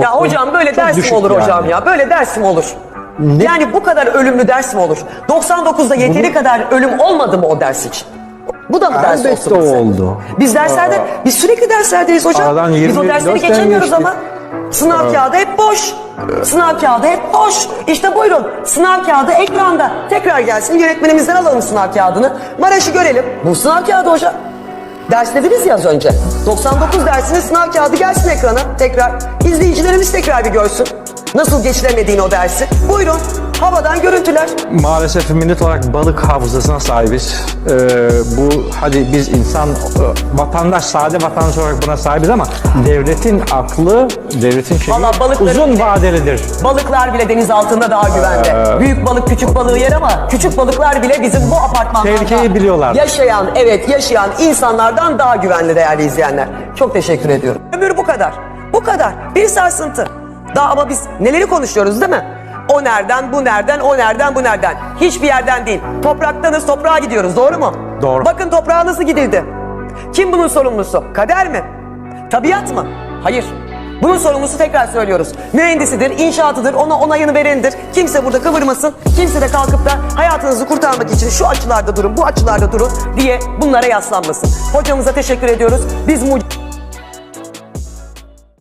Ya hocam böyle ders düşük olur yani. hocam ya? Böyle ders mi olur? Ne- Yani bu kadar ölümlü ders mi olur? 99'da yeteri kadar ölüm olmadı mı o ders için? Bu da mı ders Elbette olsun bize? oldu. Biz derslerde, biz sürekli derslerdeyiz hocam. Aradan biz o 24 dersleri geçemiyoruz geçti. ama. Sınav kağıdı hep boş. Sınav kağıdı hep boş. İşte buyurun sınav kağıdı ekranda. Tekrar gelsin yönetmenimizden alalım sınav kağıdını. Maraş'ı görelim. Bu sınav kağıdı hocam. Ders dediniz ya az önce. 99 dersinin sınav kağıdı gelsin ekrana tekrar. İzleyicilerimiz tekrar bir görsün. Nasıl geçiremediğini o dersi. Buyurun. Havadan görüntüler. Maalesef millet olarak balık hafızasına sahibiz. Ee, bu hadi biz insan, e, vatandaş, sade vatandaş olarak buna sahibiz ama devletin aklı, devletin şeyi Vallahi uzun bile- vadelidir. Balıklar bile deniz altında daha güvende. Büyük balık küçük balığı yer ama küçük balıklar bile bizim bu apartmanlarda Tehlikeyi biliyorlar. yaşayan, evet yaşayan insanlardan daha güvenli değerli izleyenler. Çok teşekkür ediyorum. Ömür bu kadar. Bu kadar. Bir sarsıntı. Daha ama biz neleri konuşuyoruz değil mi? O nereden, bu nereden, o nereden, bu nereden. Hiçbir yerden değil. Topraktanız, toprağa gidiyoruz. Doğru mu? Doğru. Bakın toprağa nasıl gidildi. Kim bunun sorumlusu? Kader mi? Tabiat mı? Hayır. Bunun sorumlusu tekrar söylüyoruz. Mühendisidir, inşaatıdır, ona onayını verendir. Kimse burada kıvırmasın. Kimse de kalkıp da hayatınızı kurtarmak için şu açılarda durun, bu açılarda durun diye bunlara yaslanmasın. Hocamıza teşekkür ediyoruz. Biz mucize